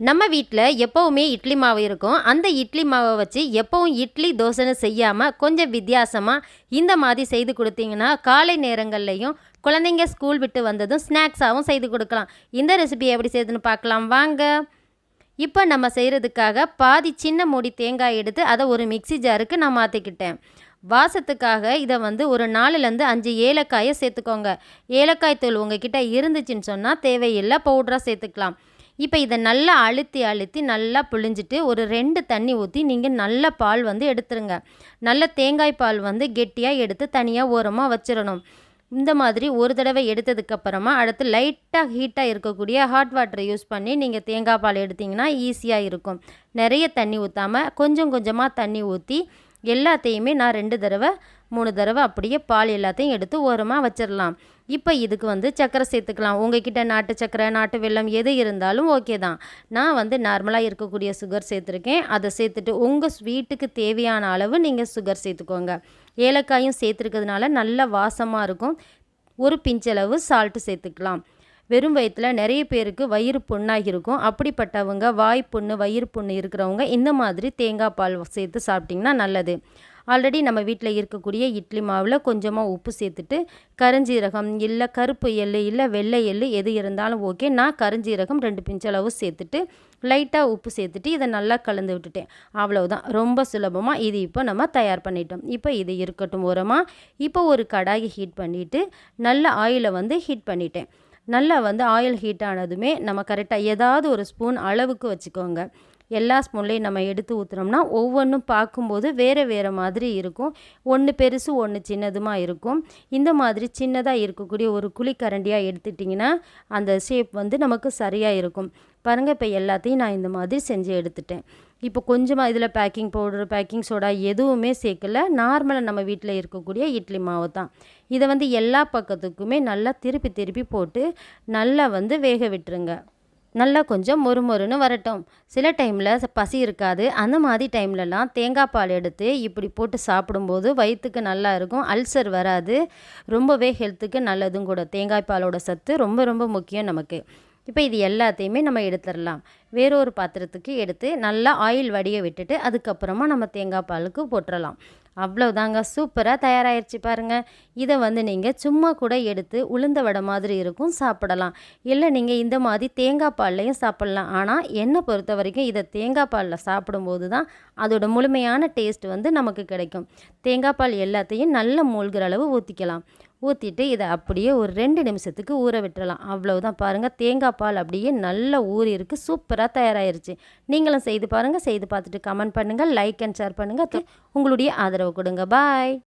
நம்ம வீட்டில் எப்போவுமே இட்லி மாவு இருக்கும். அந்த இட்லி மாவை வச்சு எப்போவும் இட்லி தோசைன்னு செய்யாமல் கொஞ்சம் வித்தியாசமாக இந்த மாதிரி செய்து கொடுத்தீங்கன்னா காலை நேரங்கள்லையும் குழந்தைங்க ஸ்கூல் விட்டு வந்ததும் ஸ்நாக்ஸாகவும் செய்து கொடுக்கலாம். இந்த ரெசிபி எப்படி செய்யுதுன்னு பார்க்கலாம். வாங்க. இப்போ நம்ம செய்கிறதுக்காக பாதி சின்ன மூடி தேங்காய் எடுத்து அதை ஒரு மிக்சி ஜாருக்கு நான் மாற்றிக்கிட்டேன் வாசத்துக்காக இதை வந்து ஒரு நாலுலேருந்து அஞ்சு ஏலக்காயை சேர்த்துக்கோங்க. ஏலக்காய் தூள் உங்ககிட்ட இருந்துச்சுன்னு சொன்னால் தேவையில்லை பவுடராக சேர்த்துக்கலாம். இப்போ இதை நல்லா அழுத்தி அழுத்தி நல்லா புழிஞ்சிட்டு ஒரு ரெண்டு தண்ணி ஊற்றி நீங்கள் நல்ல பால் வந்து எடுத்துருங்க. நல்ல தேங்காய் பால் வந்து கெட்டியாக எடுத்து தனியாக ஓரமாக வச்சிடணும் இந்த மாதிரி ஒரு தடவை எடுத்ததுக்கப்புறமா அடுத்து லைட்டாக ஹீட்டாக இருக்கக்கூடிய ஹாட் வாட்டரை யூஸ் பண்ணி நீங்கள் தேங்காய் பால் எடுத்திங்கன்னா ஈஸியாக இருக்கும். நிறைய தண்ணி ஊற்றாமல் கொஞ்சம் கொஞ்சமாக தண்ணி ஊற்றி எல்லாத்தையுமே நான் ரெண்டு தடவை மூணு தடவை அப்படியே பால் எல்லாத்தையும் எடுத்து ஓரமாக வச்சிடலாம் இப்போ இதுக்கு வந்து சக்கரை சேர்த்துக்கலாம். உங்ககிட்ட நாட்டு சக்கரை நாட்டு வெல்லம் எது இருந்தாலும் ஓகே தான். நான் வந்து நார்மலாக இருக்கக்கூடிய சுகர் சேர்த்துருக்கேன். அதை சேர்த்துட்டு உங்கள் ஸ்வீட்டுக்கு தேவையான அளவு நீங்கள் சுகர் சேர்த்துக்கோங்க. ஏலக்காயும் சேர்த்துருக்கிறதுனால நல்ல வாசமாக இருக்கும். ஒரு பிஞ்சளவு சால்ட்டு சேர்த்துக்கலாம். வெறும் வயிற்றில் நிறைய பேருக்கு வயிறு புண்ணாகி இருக்கும். அப்படிப்பட்டவங்க வாய் புண்ணு வயிறு புண்ணு இருக்கிறவங்க இந்த மாதிரி தேங்காய் பால் சேர்த்து சாப்பிட்டிங்கன்னா நல்லது. ஆல்ரெடி நம்ம வீட்டில் இருக்கக்கூடிய இட்லி மாவில் கொஞ்சமாக உப்பு சேர்த்துட்டு கருஞ்சீரகம் இல்லை கருப்பு எள் இல்லை வெள்ளை எள் எது இருந்தாலும் ஓகே நான் கருஞ்சீரகம் ரெண்டு பிஞ்சளவு சேர்த்துட்டு லைட்டாக உப்பு சேர்த்துட்டு இதை நல்லா கலந்து விட்டுட்டேன். அவ்வளவுதான். ரொம்ப சுலபமாக இது இப்போ நம்ம தயார் பண்ணிட்டோம். இப்போ இது இருக்கட்டும் ஓரமாக இப்போ ஒரு கடாயை ஹீட் பண்ணிவிட்டு நல்ல ஆயிலை வந்து ஹீட் பண்ணிட்டேன். நல்லா வந்து ஆயில் ஹீட் ஆனதுமே நம்ம கரெக்டாக ஏதாவது ஒரு ஸ்பூன் அளவுக்கு வச்சுக்கோங்க. எல்லா ஸ்பூன்லேயும் நம்ம எடுத்து ஊற்றுனோம்னா ஒவ்வொன்றும் பார்க்கும்போது வேறு வேறு மாதிரி இருக்கும். ஒன்று பெருசு ஒன்று சின்னதுமாக இருக்கும். இந்த மாதிரி சின்னதாக இருக்கக்கூடிய ஒரு குழிக்கரண்டியாக எடுத்துட்டிங்கன்னா அந்த ஷேப் வந்து நமக்கு சரியாக இருக்கும். பாருங்கள் இப்போ எல்லாத்தையும் நான் இந்த மாதிரி செஞ்சு எடுத்துட்டேன். இப்போ கொஞ்சமாக இதில் பேக்கிங் பவுடர் பேக்கிங் சோடா எதுவுமே சேர்க்கல. நார்மலாக நம்ம வீட்டில் இருக்கக்கூடிய இட்லி மாவு தான். இதை வந்து எல்லா பக்கத்துக்குமே நல்லா திருப்பி திருப்பி போட்டு நல்லா வந்து வேக விட்டுருங்க. நல்லா கொஞ்சம் மொறுமொறுன்னு வரட்டும். சில டைமில் பசி இருக்காது. அந்த மாதிரி டைம்லலாம் தேங்காய் பால் எடுத்து இப்படி போட்டு சாப்பிடும்போது வயிற்றுக்கு நல்லா இருக்கும். அல்சர் வராது. ரொம்பவே ஹெல்த்துக்கு நல்லதும் கூட தேங்காய் பாலோட சத்து ரொம்ப ரொம்ப முக்கியம் நமக்கு. இப்போ இது எல்லாத்தையுமே நம்ம எடுத்துடலாம். வேறொரு பாத்திரத்துக்கு எடுத்து நல்லா ஆயில் வடிய விட்டுட்டு அதுக்கப்புறமா நம்ம தேங்காய் பாலுக்கு போட்டுடலாம் அவ்வளோதாங்க சூப்பராக தயாராகிடுச்சு பாருங்கள் இதை வந்து நீங்கள் சும்மா கூட எடுத்து உளுந்த வடை மாதிரி இருக்கும் சாப்பிடலாம். இல்லை நீங்கள் இந்த மாதிரி தேங்காய் பால்லையும் சாப்பிட்லாம். ஆனால் என்னை பொறுத்த வரைக்கும் இதை தேங்காய் பாலில் சாப்பிடும்போது தான் அதோட முழுமையான டேஸ்ட் வந்து நமக்கு கிடைக்கும். தேங்காய் பால் எல்லாத்தையும் நல்ல மூழ்கிற அளவு ஊற்றிக்கலாம் ஊற்றிட்டு இதை அப்படியே ஒரு ரெண்டு நிமிஷத்துக்கு ஊற விட்டுறலாம். அவ்வளவுதான். பாருங்கள் தேங்காய் பால் அப்படியே நல்ல ஊறியிருக்கு. சூப்பராக தயாராகிருச்சு நீங்களும் செய்து பாருங்கள் செய்து பார்த்துட்டு கமெண்ட் பண்ணுங்கள் லைக் அண்ட் ஷேர் பண்ணுங்கள் உங்களுடைய ஆதரவு கொடுங்க. பாய்.